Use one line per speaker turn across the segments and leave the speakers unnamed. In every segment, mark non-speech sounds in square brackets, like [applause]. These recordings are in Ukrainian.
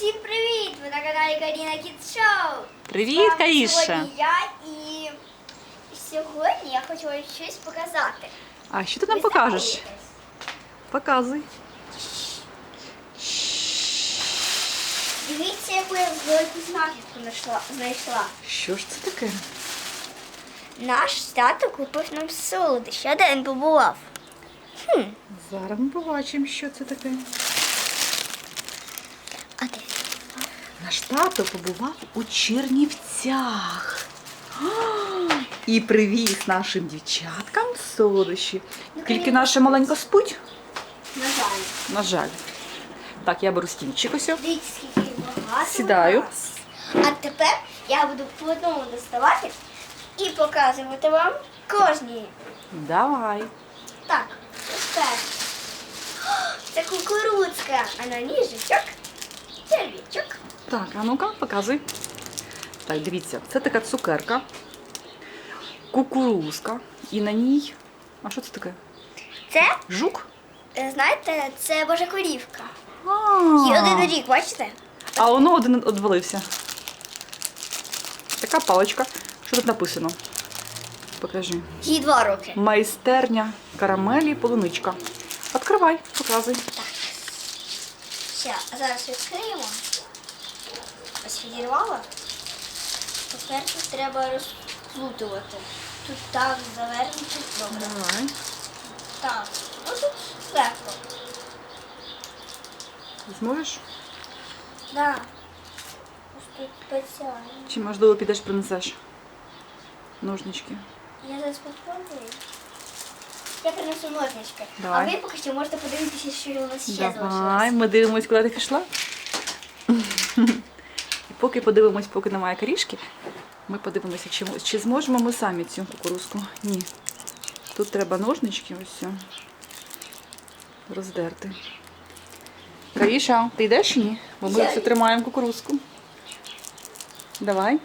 Всім привіт! Ви на каналі Каріна Кіт Шоу.
Привіт,
З вами
Каріша.
Сьогодні я і сьогодні я хочу вам щось показати.
А що ти нам
Ви
покажеш?
здивуєтесь.
Показуй.
Дивіться, яку я велику знахідку знайшла. знайшла.
Що ж це таке?
Наш тато купив нам солодощі, а де він побував? Хм,
Зараз ми побачимо, що це таке. Наш тато побував у Чернівцях. А, І привіз нашим дівчаткам солодощі. Тільки наша маленька спуть?
На жаль.
На жаль. Так, я беру стільчик ось.
Дивіться, скільки багато.
Сідаю.
А тепер я буду по одному доставати і показувати вам кожній.
Давай.
Так, тепер. Це кукурудзка, а на ній жичок, червячок.
Так, а ну-ка, показуй. Так, дивіться, це така цукерка, кукурузка. І на ній. А що це таке?
Це,
Жук?
е, знаєте, це божа корівка.
А,
один рік, бачите?
а воно один одвалився. Така паличка. Що тут написано? Покажи.
Їй два роки.
Майстерня карамелі полуничка. Відкривай, показуй.
Ще, зараз відкриємо. Тепер тут треба розплутувати. Тут так завернути. Добре.
Давай.
Так. Ну тут легко.
Зможеш?
Да. Ось тут спеціально.
Чи можливо підеш принесеш ножнички?
Я зараз попробую. Я принесу ножнички.
Давай.
А ви поки що можете подивитися, що у нас ще
Давай,
залишилось.
ми дивимось, куди ти пішла. Поки подивимось, поки немає корішки, ми подивимося, чи, чи зможемо ми самі цю кукурузку. Ні. Тут треба ножнички ось все роздерти. Каріша, ти йдеш чи ні? Бо ми все тримаємо кукурузку. Давай.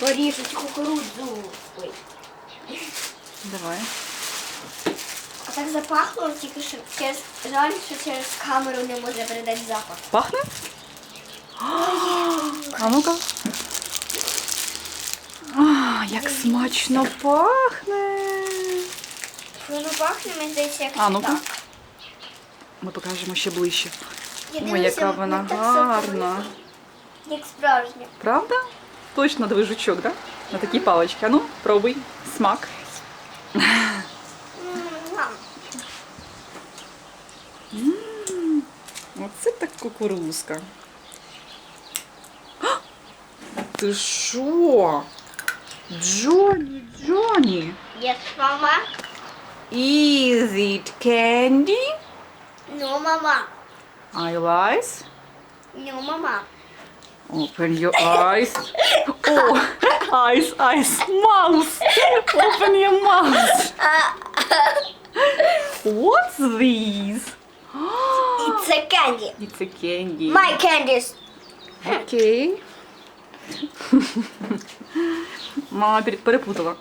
Поріжуть кукурудзу. Ой.
Давай.
А так запахло тільки що через жаль, що через камеру не може передати запах.
Пахне? А ну-ка. А, як смачно пахне.
Воно пахне, мені здається, як
А, ну-ка. Ми покажемо ще ближче. Ой, яка вона гарна.
Як справжня.
Правда? Точно диви жучок, да? На такій паличці. А ну, пробуй. Смак. Оце так кукурузка. А! Ти що? Джоні, Джоні.
Yes, мама.
Is it candy?
Ну, мама.
Eyes?
Ну, мама.
Open your eyes. [laughs] Oh, eyes, eyes, mouse. Open your mouth. What's this? [gasps]
It's a candy.
It's a candy.
My candies.
Окей. [laughs] Мама перепутала.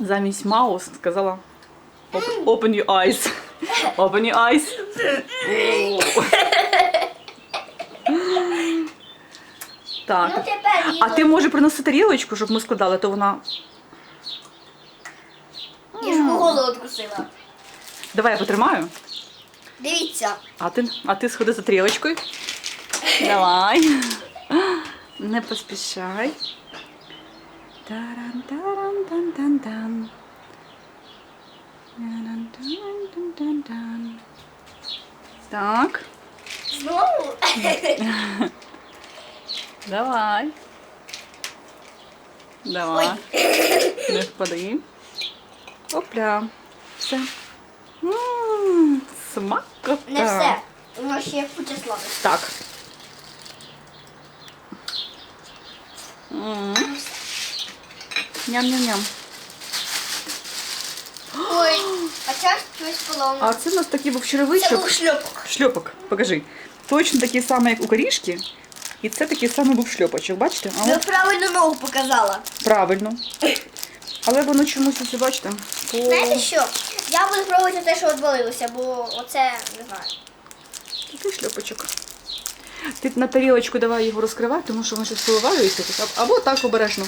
Замість маус сказала Open your eyes. [laughs] Open your eyes. [laughs]
Ну,
Так. А ти може принеси тарілочку, щоб ми складали, то вона.
Я ж голову откусила.
Давай я потримаю.
Дивіться.
А ти, а ти сходи за тарілочкою. Давай. Не поспішай. Таран-таран-тан-тан-тан. Таран-таран-тан-тан-тан. Так,
Знову? [laughs]
давай. Давай. Не впади. Опля. Все. М, Смакота.
Не все. Воно ще є куча слабих.
Так. Ням-ням-ням.
Ой, а час щось поломано.
А це у нас такий був
Це
черевичок.
був шльопок.
Шльопок, покажи. Точно такий самий, як у корішки. І це такий самий був шльопочок, бачите? А
Ви
от
правильно ногу показала.
правильно. Але воно чомусь ось, бачите. по-
Знаєте що? Я буду пробувати те, що відвалилося, бо оце не знаю.
Такий шльопочок. Ти на тарілочку давай його розкривай, тому що воно щось вивалюється Або так обережно.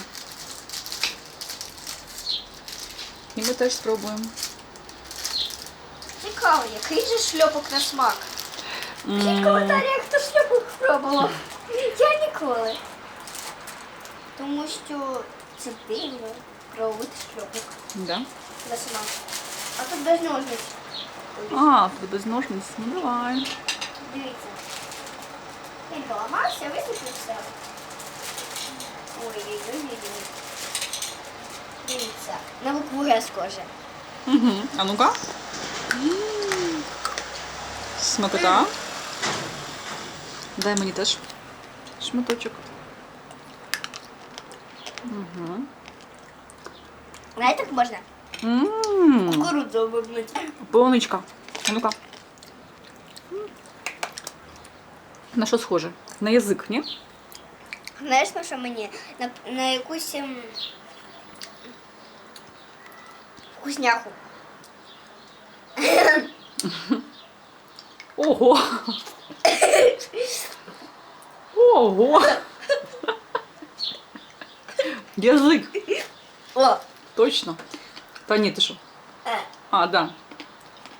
І ми теж спробуємо.
Цікаво, який же шльопок на смак? Пишіть в коментарях, хто шльопок спробував. Я ніколи. Тому що це дивно пробувати шльопок
Да?
на смак. А тут без ножниць.
А, тут без ножниць. Ну давай.
Дивіться. Він поламався, висушив все. Ой-ой-ой. Дивіться. На букву Г схоже.
Угу. А ну-ка. Смакота. Дай мені теж шматочок. Угу.
Знаєте, як можна?
Ммм.
Кукурудзу обернути.
Полуничка. А ну-ка. На що схоже? На язик, ні?
Знаєш, на що мені? На, на якусь ем, вкусняху.
Ого! Ого! Язик!
О!
Точно. Та ні, ти що?
Е.
А, да.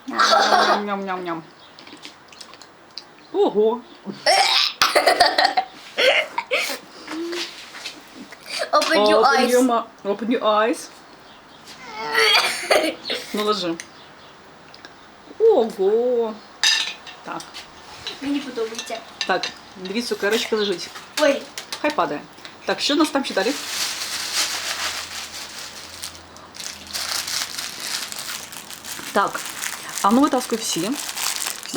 Ням-ням-ням. Ого!
Open your
Open
eyes.
your, ma- open your eyes. Ну, ложи. Ого! Так.
Мені подобається.
Так, дві цукерочки лежить.
Ой,
Хай падає. Так, що у нас там ще далі? Так, а ну витаскуй всі.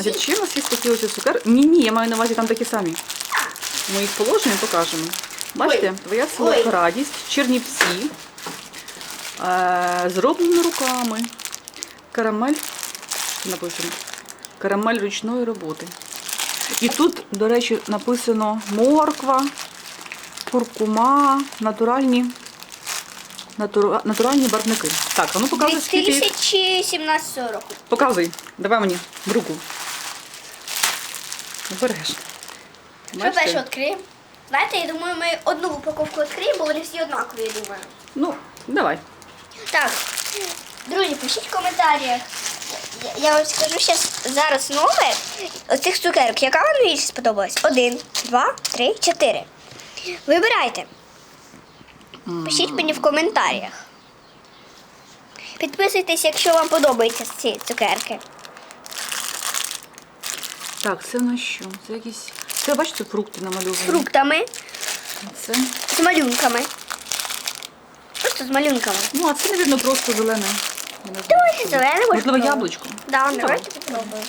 Значить, чи у нас є такі ось цукер? Ні, ні, я маю на увазі там такі самі. Ми їх положимо і покажемо. Бачите, твоя солодка радість, чернівці, е, зроблено руками. Карамель. Що написано? Карамель ручної роботи. І тут, до речі, написано морква, куркума, натуральні, натура, натуральні барвники. Так, а ну показуй, скільки їх.
2017 року.
Показуй, давай мені в руку. Обережно.
Що
Бачите?
перше відкриємо? Знаєте, я думаю, ми одну упаковку відкриємо, бо вони всі однакові, я думаю.
Ну, давай.
Так, друзі, пишіть в коментарях. Я, я вам скажу щас, зараз номер оцих цукерок. Яка вам більше сподобалась? Один, два, три, чотири. Вибирайте. Пишіть мені в коментарях. Підписуйтесь, якщо вам подобаються ці цукерки.
Так, це на що? Це якісь. Це бачите, фрукти намальовані.
З фруктами,
Це.
з малюнками. Просто з малюнками.
Ну, а це, навірно, просто зелене. Я не знаю, що.
зелене, може,
Можливо,
попробуємо?
яблучко.
Да,
Ну,
давайте попробуємо.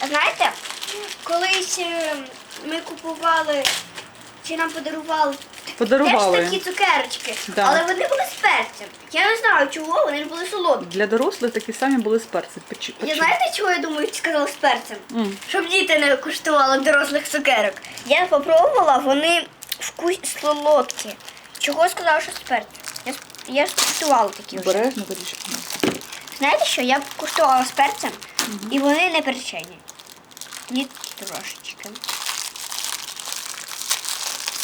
А Знаєте, колись е, ми купували, чи нам подарували
Подарували.
теж такі цукерочки,
Да.
але вони були з перцем. Я не знаю чого, вони були солодкі.
Для дорослих такі самі були з перцем. Печі-
Я знаєте, чого я думаю, сказала з перцем?
М.
Щоб діти не куштували дорослих цукерок. Я попробувала, вони вкус солодкі. Чого сказала, що з перцем? Я, с- я ж куштувала такі вже.
Обережно горішки.
Знаєте що? Я куштувала з перцем, і вони не перчені. Ні трошечки.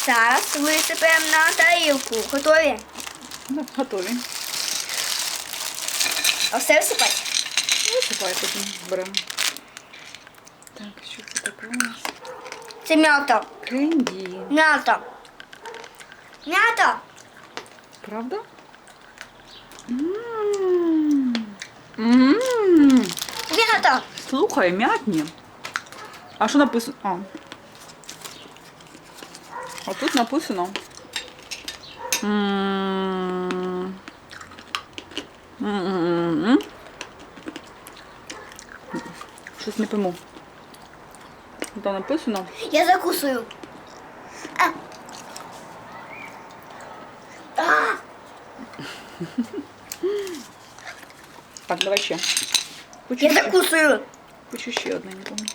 Зараз висипемо на тарілку. Готові?
Ну, готові.
А все всипати?
Висипай потім беремо. Так, що це таке у нас?
Це м'ята.
Кенді.
М'ята. М'ята.
Правда?
М'ята.
Слухай, м'ятні. А що написано? А. А тут написано. Щось не пойму. Там написано.
Я закусую. А. А.
Так, давай ще. Хочу
Я
ще.
закусую.
Хочу ще одне, не помню.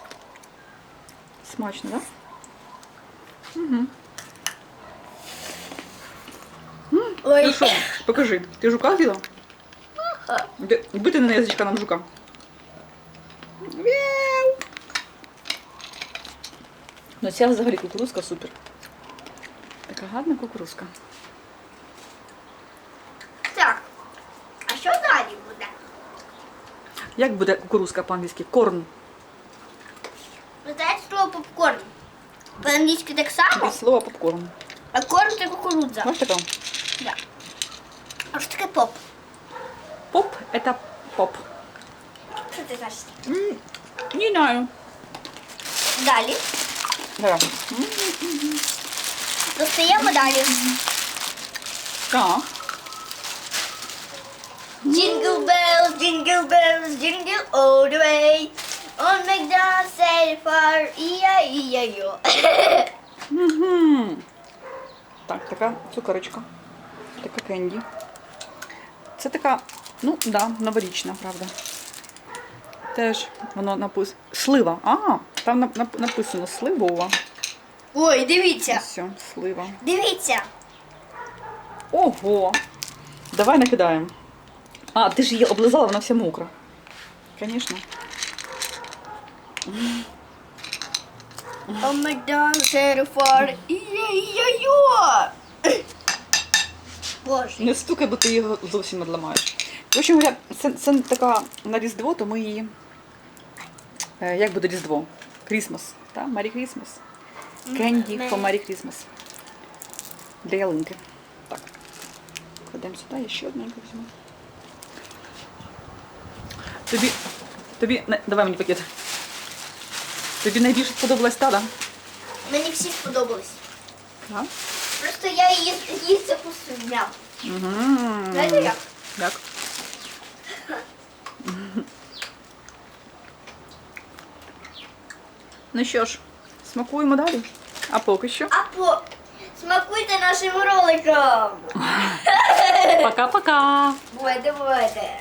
Смачно, так? Да? Угу. Ну що, покажи. Ти жука з'їла? Бити на язичка нам жука. Мяу. Ну ця взагалі кукурузка супер. Така гарна кукурузка.
Так. А що далі буде?
Як буде кукурузка по-англійськи? Корн.
Ви знаєте слово попкорн? По-англійськи так само,
Від слова попкорн.
а корм це кукурудза.
Знаєш таке?
Да. А що таке поп?
Поп это поп.
Що це значить?
М, Не знаю.
Далі.
Да.
Достаємо далі.
Так.
Jingle bells, jingle bells, jingle all the way. On McDonald's say far, E-I-E-I-O. [laughs]
Угу. Так, така цукерочка. Така кенді. Це така, ну, да, новорічна, правда. Теж воно написано. Слива. А, там нап- нап- написано сливова.
Ой, дивіться.
Все, слива.
Дивіться.
Ого! Давай накидаємо. А, ти ж її облизала, вона вся мокра. Звісно.
On McDonald's say far, E-I-E-I-O. Боже.
Не стукай, бо ти його зовсім одламаєш. В общем говоря, це, це така на Різдво, то ми її. Е, як буде Різдво? Крісмас. Так? Марі Крісмас. Кенді по Марі Крісмас. Для ялинки. Так. Кладемо сюди, я ще одненько візьму. Тобі. Тобі. Не, давай мені пакет. Тобі найбільше сподобалась та, да?
Мені всі сподобались.
Так.
Просто я її їсти посудняв.
Угу.
Знаєте як?
Як? Ну що ж, смакуємо далі. А поки що.
А по смакуйте нашим роликом.
Пока-пока.
Бувайте, бувайте.